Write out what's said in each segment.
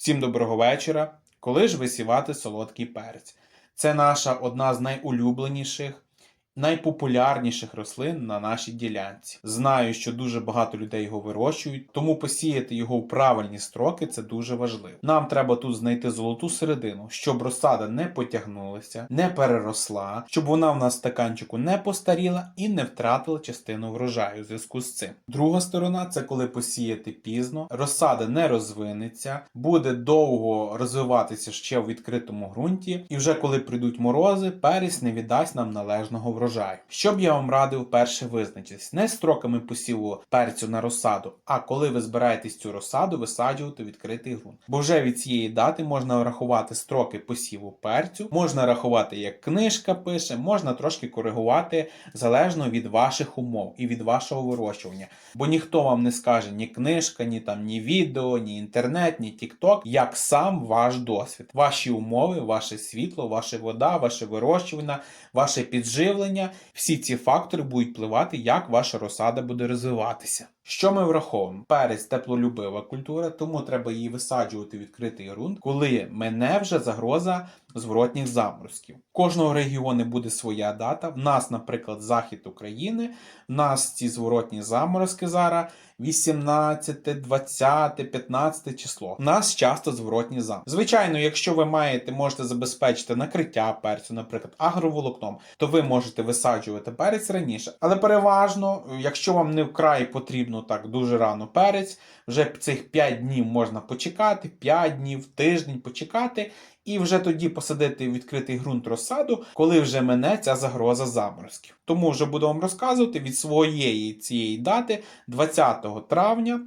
Всім доброго вечора. Коли ж висівати солодкий перець? Це наша одна з найулюбленіших, найпопулярніших рослин на нашій ділянці. Знаю, що дуже багато людей його вирощують, тому посіяти його в правильні строки це дуже важливо. Нам треба тут знайти золоту середину, щоб розсада не потягнулася, не переросла, щоб вона в нас в стаканчику не постаріла і не втратила частину врожаю у зв'язку з цим. Друга сторона це коли посіяти пізно, розсада не розвинеться, буде довго розвиватися ще в відкритому ґрунті, і вже коли прийдуть морози, перець не віддасть нам належного врожаю. Що б я вам радив перше визначитись, не строками посіву перцю на розсаду, а коли ви збираєтесь цю розсаду висаджувати відкритий ґрунт. Бо вже від цієї дати можна рахувати строки посіву перцю, можна рахувати, як книжка пише, можна трошки коригувати залежно від ваших умов і від вашого вирощування. Бо ніхто вам не скаже ні книжка, ні там ні відео, ні інтернет, ні тікток, як сам ваш досвід, ваші умови, ваше світло, ваша вода, ваше вирощування, ваше підживлення. Всі ці фактори будуть впливати, як ваша розсада буде розвиватися. Що ми враховуємо? Перець теплолюбива культура, тому треба її висаджувати в відкритий ґрунт, коли мене вже загроза зворотніх заморозків. Кожного регіону буде своя дата. В нас, наприклад, захід України. В нас ці зворотні заморозки зараз 18, 20, 15 число. У нас часто зворотні заморозки. Звичайно, якщо ви маєте, можете забезпечити накриття перцю, наприклад, агроволокном, то ви можете висаджувати перець раніше. Але переважно, якщо вам не вкрай потрібно так дуже рано перець, вже цих 5 днів можна почекати, 5 днів, тиждень почекати. І вже тоді посадити в відкритий ґрунт розсаду, коли вже мене ця загроза заморозків. Тому вже буду вам розказувати від своєї цієї дати, 20 травня.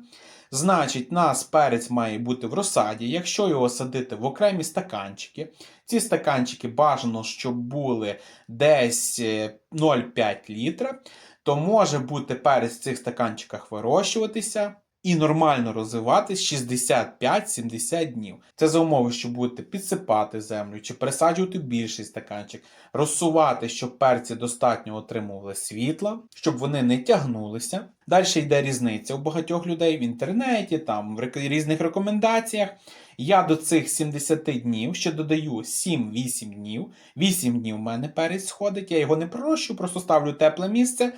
Значить, нас перець має бути в розсаді, якщо його садити в окремі стаканчики. Ці стаканчики бажано, щоб були десь е, 0,5 літра, то може бути перець в цих стаканчиках вирощуватися і нормально розвиватись 65-70 днів. Це за умови, що будете підсипати землю чи пересаджувати більший стаканчик, розсувати, щоб перці достатньо отримували світла, щоб вони не тягнулися. Далі йде різниця у багатьох людей в інтернеті, там в різних рекомендаціях. Я до цих 70 днів ще додаю 7-8 днів. 8 днів в мене перець сходить, я його не пророщу, просто ставлю тепле місце.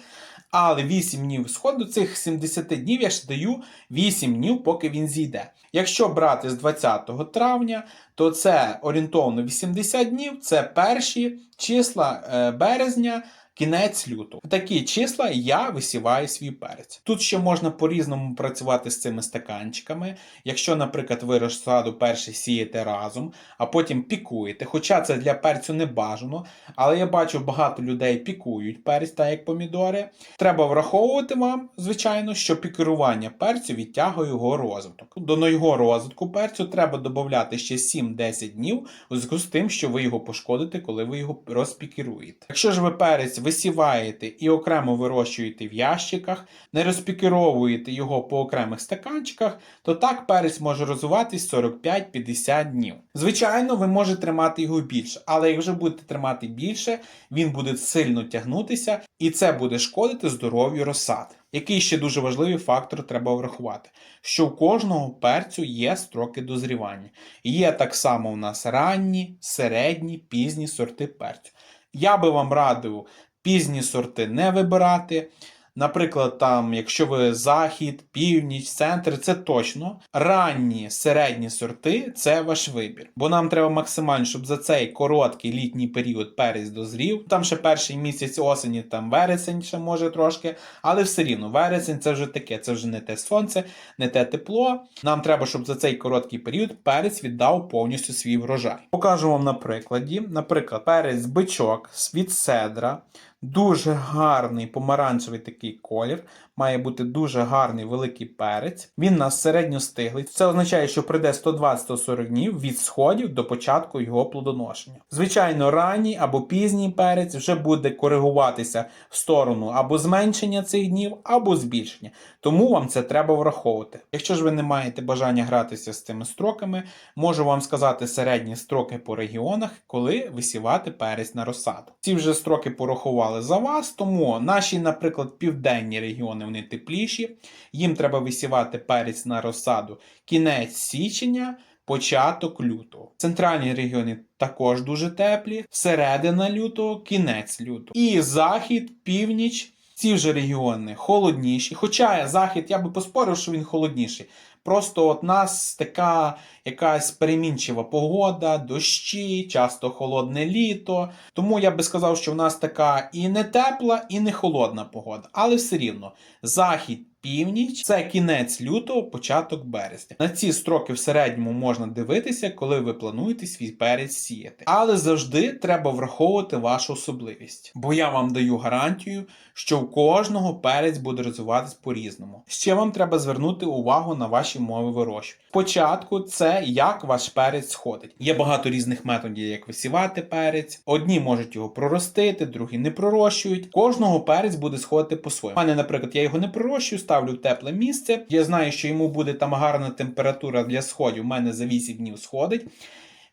Але 8 днів сходу, цих 70 днів я ж даю 8 днів, поки він зійде. Якщо брати з 20 травня, то це орієнтовно 80 днів, це перші числа е, березня. Кінець лютого. В такі числа я висіваю свій перець. Тут ще можна по-різному працювати з цими стаканчиками. Якщо, наприклад, ви розсаду перше сієте разом, а потім пікуєте. Хоча це для перцю не бажано, але я бачу, багато людей пікують перець, так як помідори. Треба враховувати вам, звичайно, що пікерування перцю відтягує його розвиток. До його розвитку перцю треба додати ще 7-10 днів у зв'язку з тим, що ви його пошкодите, коли ви його розпікеруєте. Якщо ж ви перець висіваєте і окремо вирощуєте в ящиках, не розпікеровуєте його по окремих стаканчиках, то так перець може розвиватись 45-50 днів. Звичайно, ви можете тримати його більше, але як вже будете тримати більше, він буде сильно тягнутися, і це буде шкодити здоров'ю розсади. Який ще дуже важливий фактор треба врахувати, що у кожного перцю є строки дозрівання. Є так само у нас ранні, середні, пізні сорти перцю. Я би вам радив пізні сорти не вибирати. Наприклад, там, якщо ви захід, північ, центр, це точно. Ранні середні сорти це ваш вибір. Бо нам треба максимально, щоб за цей короткий літній період перець дозрів. Там ще перший місяць осені, там вересень ще може трошки, але все рівно вересень це вже таке, це вже не те сонце, не те тепло. Нам треба, щоб за цей короткий період перець віддав повністю свій врожай. Покажу вам на прикладі. Наприклад, перець бичок від седра. Дуже гарний помаранчевий такий колір. Має бути дуже гарний великий перець. Він нас середньостиглий. Це означає, що прийде 120-140 днів від сходів до початку його плодоношення. Звичайно, ранній або пізній перець вже буде коригуватися в сторону або зменшення цих днів, або збільшення. Тому вам це треба враховувати. Якщо ж ви не маєте бажання гратися з цими строками, можу вам сказати середні строки по регіонах, коли висівати перець на розсаду. Ці вже строки порахували за вас, тому наші, наприклад, південні регіони вони тепліші. Їм треба висівати перець на розсаду кінець січня. початок лютого. Центральні регіони також дуже теплі, середина лютого, кінець лютого. І захід, північ. Ці вже регіони холодніші. Хоча захід, я би поспорив, що він холодніший. Просто от нас така якась перемінчива погода, дощі, часто холодне літо. Тому я би сказав, що в нас така і не тепла, і не холодна погода. Але все рівно, захід, північ це кінець лютого, початок березня. На ці строки в середньому можна дивитися, коли ви плануєте свій перець сіяти. Але завжди треба враховувати вашу особливість. Бо я вам даю гарантію, що у кожного перець буде розвиватись по-різному. Ще вам треба звернути увагу на ваші мови вирощування. Спочатку це як ваш перець сходить. Є багато різних методів, як висівати перець. Одні можуть його проростити, другі не пророщують. Кожного перець буде сходити по-своєму. У мене, наприклад, я його не пророщую, ставлю в тепле місце. Я знаю, що йому буде там гарна температура для сходів. У мене за 8 днів сходить.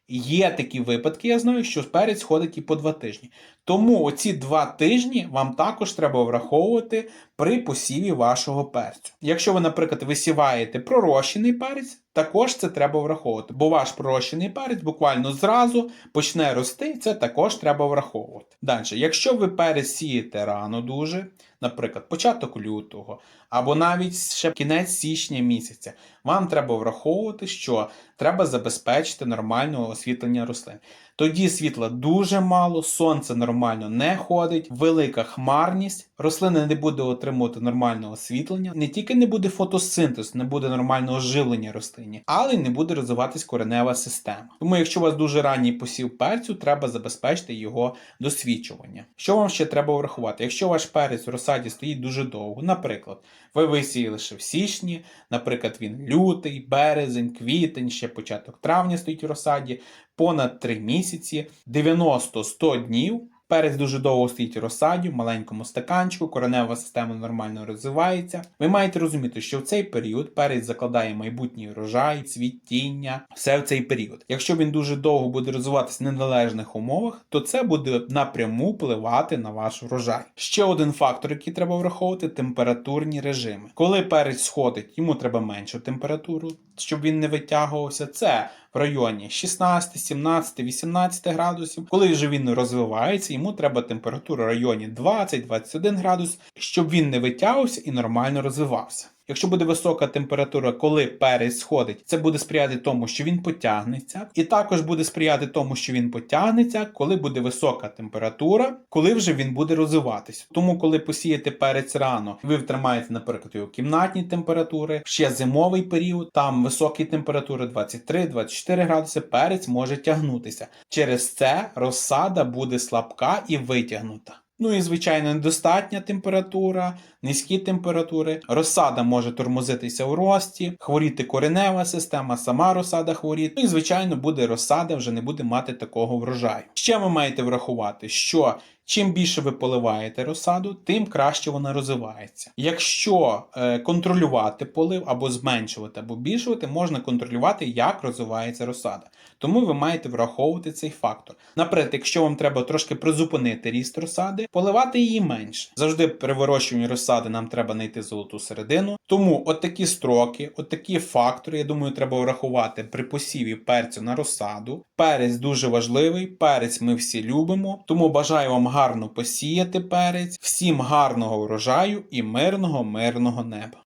Є такі випадки, я знаю, що перець ходить і по два тижні. Тому оці два тижні вам також треба враховувати при посіві вашого перцю. Якщо ви, наприклад, висіваєте пророщений перець, також це треба враховувати, бо ваш пророщений перець буквально зразу почне рости, це також треба враховувати. Далі, якщо ви перець сієте рано дуже, наприклад, початок лютого, або навіть ще кінець січня місяця, вам треба враховувати, що треба забезпечити нормальне освітлення рослин. Тоді світла дуже мало, сонце нормально не ходить, велика хмарність, рослина не буде отримувати нормального освітлення, не тільки не буде фотосинтез, не буде нормального живлення рослині, але й не буде розвиватись коренева система. Тому, якщо у вас дуже ранній посів перцю, треба забезпечити його досвідчування. Що вам ще треба врахувати? Якщо ваш перець в розсаді стоїть дуже довго, наприклад, ви висіяли ще в січні, наприклад, він лютий, березень, квітень, ще початок травня стоїть в розсаді, понад 3 місяці, 90-100 днів. Перець дуже довго стоїть у розсаді, в маленькому стаканчику, коренева система нормально розвивається. Ви маєте розуміти, що в цей період перець закладає майбутній врожай, цвітіння, все в цей період. Якщо він дуже довго буде розвиватися в неналежних умовах, то це буде напряму впливати на ваш врожай. Ще один фактор, який треба враховувати температурні режими. Коли перець сходить, йому треба меншу температуру, щоб він не витягувався. Це в районі 16, 17, 18 градусів. Коли вже він розвивається, йому треба температура в районі 20-21 градус, щоб він не витягувався і нормально розвивався. Якщо буде висока температура, коли перець сходить, це буде сприяти тому, що він потягнеться, і також буде сприяти тому, що він потягнеться, коли буде висока температура, коли вже він буде розвиватись. Тому, коли посієте перець рано, ви втримаєте, наприклад, його кімнатні температури, ще зимовий період, там високі температури 23-24 градуси, перець може тягнутися. Через це розсада буде слабка і витягнута. Ну і звичайно, недостатня температура, низькі температури. Розсада може тормозитися у рості, хворіти коренева система, сама розсада хворіти. Ну і звичайно, буде розсада, вже не буде мати такого врожаю. Ще ви маєте врахувати, що Чим більше ви поливаєте розсаду, тим краще вона розвивається. Якщо е, контролювати полив або зменшувати, або збільшувати, можна контролювати, як розвивається розсада. Тому ви маєте враховувати цей фактор. Наприклад, якщо вам треба трошки призупинити ріст розсади, поливати її менше. Завжди при вирощуванні розсади нам треба знайти золоту середину. Тому от такі строки, от такі фактори, я думаю, треба врахувати при посіві перцю на розсаду. Перець дуже важливий, перець ми всі любимо. Тому бажаю вам гарно посіяти перець, всім гарного врожаю і мирного, мирного неба.